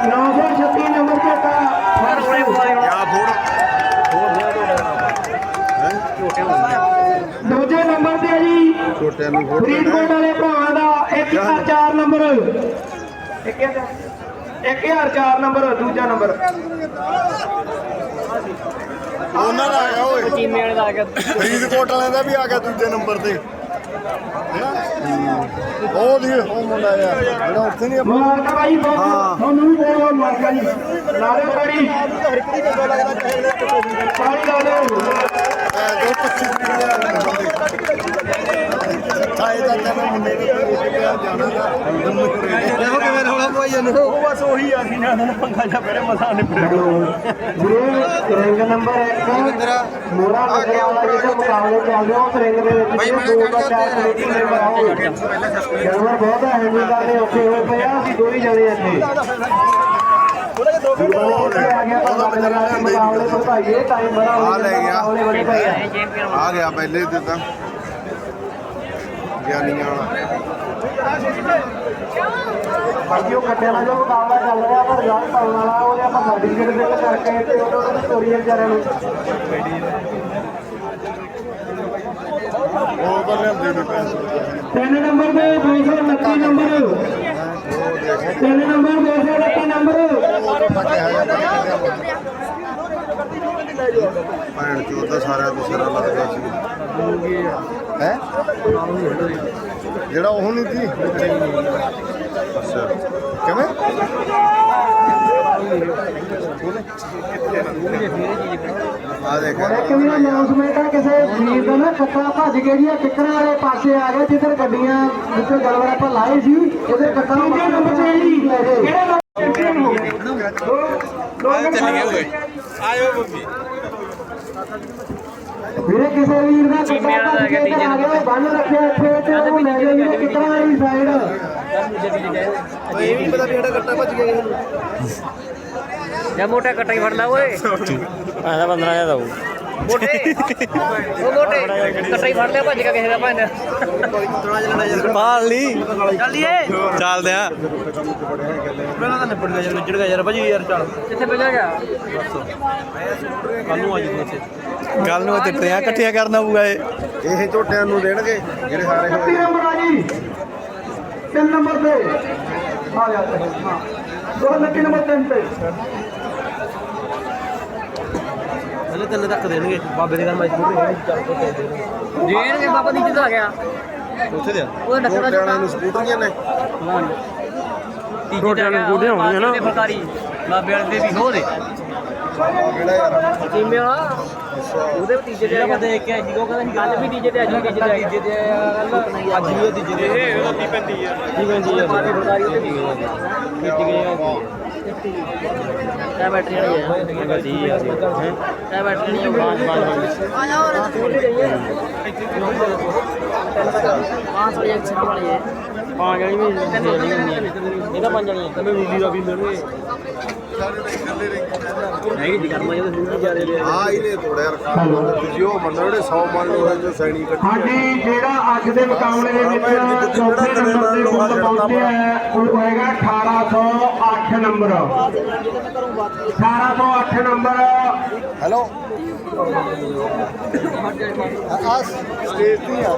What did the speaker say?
936 number ਤੇ ਤਾਂ ਕਿਆ ਫੋੜ ਦੂਜੇ ਨੰਬਰ ਤੇ ਹੈ ਜੀ ਛੋਟਿਆਂ ਨੂੰ ਫੋੜ ਫਰੀਦਕੋਟ ਵਾਲੇ ਭਰਾਵਾਂ ਦਾ 1004 ਨੰਬਰ। 1004 ਨੰਬਰ ਦੂਜਾ ਨੰਬਰ। ਉਹਨਾਂ ਦਾ ਆ ਗਿਆ ਓਏ। ਚੀਮੇ ਵਾਲੇ ਦਾ ਆ ਗਿਆ। ਫਰੀਦਕੋਟ ਵਾਲਿਆਂ ਦਾ ਵੀ ਆ ਗਿਆ ਦੂਜੇ ਨੰਬਰ ਤੇ? ਉਹ ਦੀ ਉਹ ਮੁੰਡਾ ਯਾਰ ਜਿਹੜਾ ਉੱਥੇ ਨਹੀਂ ਆਪਾਂ ਬਹੁਤ ਤੁਹਾਨੂੰ ਵੀ ਬਹੁਤ ਮੁਬਾਰਕਾਂ ਜੀ। ਲਾ ਦਿਓ ਤਾੜੀ ਤਾੜੀ ਲਾ ਦਿਓ। ਦੋ 25 ਤਰੀਕ ਦੇ ਸਾਏ ਦਾ ਤਾਂ ਮੁੰਡੇ ਨੂੰ ਜਾਣਾ ਦਾ ਅੰਦਰ ਨੂੰ ਦੇਖੋ ਕਿਵੇਂ ਜਾਂਦੇ ਉਹ ਬਸ ਉਹੀ ਆ ਸੀ ਨਾ ਉਹਨਾਂ ਪੰਗਾ ਜਾ ਮੇਰੇ ਮਸਾ ਨਿਪੜੇ ਵੀਰੇ ਰਿੰਗ ਨੰਬਰ 1 ਮੋਰਾ ਲੱਗਿਆ ਵਾਲਾ ਜਿਹੜਾ ਮੁਕਾਬਲੇ ਚੱਲ ਰਿਹਾ ਉਸ ਰਿੰਗ ਦੇ ਵਿੱਚ ਦੋ ਦਾ ਚਾਰ ਕਮੇਟੀ ਮੈਂਬਰ ਆਓਗੇ ਜਾਨਵਰ ਬਹੁਤ ਹੈ ਹੈਂਡਲ ਕਰਦੇ ਔਖੇ ਹੋਏ ਪਏ ਆ ਅਸੀਂ ਦੋ ਹੀ ਜਣੇ ਇੱਥੇ। ਆ ਗਿਆ ਤਾਂ ਮੁਕਾਬਲੇ ਵਧਾਈਏ ਟਾਈਮ ਬੜਾ ਹੋ ਆ ਲੈ ਗਿਆ। ਆ। ਗਿਆ ਪਹਿਲੇ ਤੇ ਤਾਂ ਗਿਆਨੀਆਂ ਵਾਲਾ। ਬਾਕੀ ਉਹ ਕੱਟਿਆਂ ਨਾਲ ਜੋ ਮੁਕਾਬਲਾ ਚੱਲ ਰਿਹਾ ਪਰ ਰਿਜ਼ਲਟ ਆਉਣ ਵਾਲਾ ਉਹਦੇ ਆਪਾਂ ਸਰਟੀਫਿਕੇਟ ਦੇ ਕਰਕੇ ਤੇ ਉਹਨਾਂ ਨੂੰ ਸਟੋਰੀ ਵਿਚਾਰਿਆਂ ਨੂੰ। ਉਹ ਤਾਂ ਲਿਆਂਦੇ ਨਹੀਂ ਪੈਸੇ। ਤਿੰਨ ਨੰਬਰ ਦੇ 229 ਨੰਬਰ। ਤਿੰਨ ਨੰਬਰ 229 ਨੰਬਰ। ਭੈਣ ਚੋਦ ਦਾ ਸਿਰਾ ਲੱਗ ਗਿਆ ਸੀ। ਹੈ ਜਿਹੜਾ ਉਹ ਨਹੀਂ ਸੀ? ਅੱਛਾ। ਕਿਵੇਂ? ਆ ਦੇਖ। ਇੱਕ ਵੀ ਅਨਾਉਂਸਮੈਂਟ ਹੈ ਕਿਸੇ ਵੀਰ ਦਾ ਨਾ ਕੱਟਾ ਭੱਜ ਕੇ ਜੀ ਟਿੱਕਰਾਂ ਵਾਲੇ ਪਾਸੇ ਆ ਗਿਆ ਜਿੱਧਰ ਗੱਡੀਆਂ ਜਿੱਥੇ ਗਲਵਰ ਆਪਾਂ ਲਾਏ ਸੀ ਇਹਦੇ ਕੱਟਾ ਦੂਜੇ ਨੰਬਰ ਤੇ ਜੀ? ਕਿਹੜੇ ਨੰਬਰ ਹੋ ਗਏ ਦੋ ਦੋ ਚੱਲ ਗਏ ਹੋਏ। ਆਇਓ ਬੱਬੀ ਵੀਰੇ ਕਿਸੇ ਵੀਰ ਦਾ ਕੱਟਾ ਭੱਜ ਕੇ ਇੱਧਰ ਆ ਗਿਆ ਬੰਨ ਰੱਖਿਆ ਇੱਥੇ ਤੇ ਉਹ ਲੈ ਗਏ ਟਿੱਕਰਾਂ ਵਾਲੀ ਸਾਈਡ ਜਾਂ ਮੋਟਾ ਕੱਟਾ ਹੀ ਫੜ ਲਾ ਓਏ। ਆਹ 15000 ਦਊ ਮੋਟੇ ਉਹ ਮੋਟੇ ਕੱਟਾ ਹੀ ਫੜ ਲਿਆ ਭੱਜ ਕੇ ਕਿਸੇ ਦਾ ਭਾਂਡਾ ਪਾਲ। ਲਈ ਚੱਲੀਏ। ਚੱਲਦੇ ਆ। ਪਹਿਲਾਂ ਤਾਂ ਨਿਬੜ ਗਿਆ ਯਾਰ ਵਿਜੜ ਗਿਆ ਯਾਰ ਭਾਜੀ ਯਾਰ ਚੱਲ। ਕਿੱਥੇ ਪਹੁੰਚ ਗਿਆ? ਕੱਲ ਨੂੰ ਆ ਜੀ ਤੂੰ ਇੱਥੇ। ਗੱਲ ਨੂੰ ਟਿੱਟੀਆਂ ਇਕੱਠੀਆਂ ਕਰਨਾ ਪਊਗਾ ਇਹ। ਇਹ ਝੋਟਿਆਂ ਨੂੰ ਦੇਣਗੇ ਜਿਹੜੇ ਹਾਰੇ ਹੋਏ। 30 ਨੰਬਰ ਆ ਜੀ ਤਿੰਨ ਨੰਬਰ ਤੇ। ਆ ਜਾ ਹਾਂ। ਦੋ ਨੰਬਰ ਤਿੰਨ ਤੇ। ਹਲੇ ਤਿੰਨ ਤੱਕ ਦੇਣਗੇ। ਬਾਬੇ ਦੇ ਘਰ ਮੈਂ ਸ਼ੁਰੂ ਹੋਇਆ ਚੱਲ ਕੇ ਦੇ ਦੇਣਗੇ। ਦੇਣਗੇ ਬਾਬਾ ਦੀ ਜਿੱਦ ਆ ਗਿਆ। ਉੱਥੇ ਦੇ ਉਹ ਝੋਟਿਆਂ ਵਾਲਿਆਂ ਨੂੰ ਸਕੂਟਰੀਆਂ ਨੇ ਰੋਟੀਆਂ ਨੂੰ ਗੁੱਡੇ ਹੋਣਗੇ ਨਾ ਫਰਕਾਰੀ ਬਾਬੇ ਵਾਲੇ ਦੇ ਵੀ ਹੋ ਦੇ। ਕਿਹੜਾ ਯਾਰ ਚੀਮੇ ਵਾਲਾ ਉਹਦੇ ਤੀਜੇ ਤੇ ਆ ਗਿਆ। ਦੇਖ ਕੇ ਉਹ ਕਹਿੰਦਾ ਕੱਲ ਵੀ ਤੀਜੇ ਤੇ ਅੱਜ ਵੀ ਤੀਜੇ ਤੇ ਤੀਜੇ ਤੇ ਕੱਲ ਅੱਜ ਵੀ ਉਹ ਤੀਜੇ ਤੇ ਇਹ ਉਹਦੀ ਪੈਂਦੀ ਆ। ਕੀ ਪੈਂਦੀ ਆ ਬਾਬੀ ਫਰਕਾਰੀ ਉਹਦੇ ਵੀ ਕੀਤੀ ਗਈ ਆ ਇਹ ਬੈਟਰੀ ਵਾਲੀ ਹੈ। ਮੈਂ ਕਿਹਾ ਸੀ ਯਾਰ ਇਹ ਬੈਟਰੀ ਨਹੀਂ ਬਾਜ ਬਾਜ ਆ ਜਾ ਹੋਰ ਪੰਜ ਵਾਲੀ ਇੱਕ ਛੇ ਵਾਲੀ ਹੈ। ਪੰਜ ਵਾਲੀ ਵੀ ਛੇ ਵਾਲੀ ਹੁੰਦੀ ਇਹਦਾ ਪੰਜ ਵਾਲੀ ਹੈ। ਮੈਂ ਰੂਲੀ ਦਾ ਵੀ ਲੈਣੇ ਨਹੀਂ ਜੀ ਕਰਮਾ ਜਦੋਂ ਹੁੰਦੀ ਜਾ ਰਹੇ ਆ ਇਹਨੇ ਤੋੜਿਆ ਰਖਾ ਤੁਸੀਂ ਉਹ ਮੰਨੋ ਜਿਹੜੇ 100 ਮੰਨ ਲਓ ਜੋ ਸੈਣੀ ਕੱਟੀ ਹਾਂਜੀ ਜਿਹੜਾ ਅੱਜ ਦੇ ਮੁਕਾਬਲੇ ਦੇ ਵਿੱਚ ਚੌਥੇ ਨੰਬਰ ਤੇ ਗੁੱਲ ਪਹੁੰਚਿਆ ਹੈ ਉਹ ਹੋਏਗਾ 1800 1808 ਨੰਬਰ। 1808 ਨੰਬਰ। ਹੈਲੋ ਆ ਸਟੇਜ ਤੇ ਆ।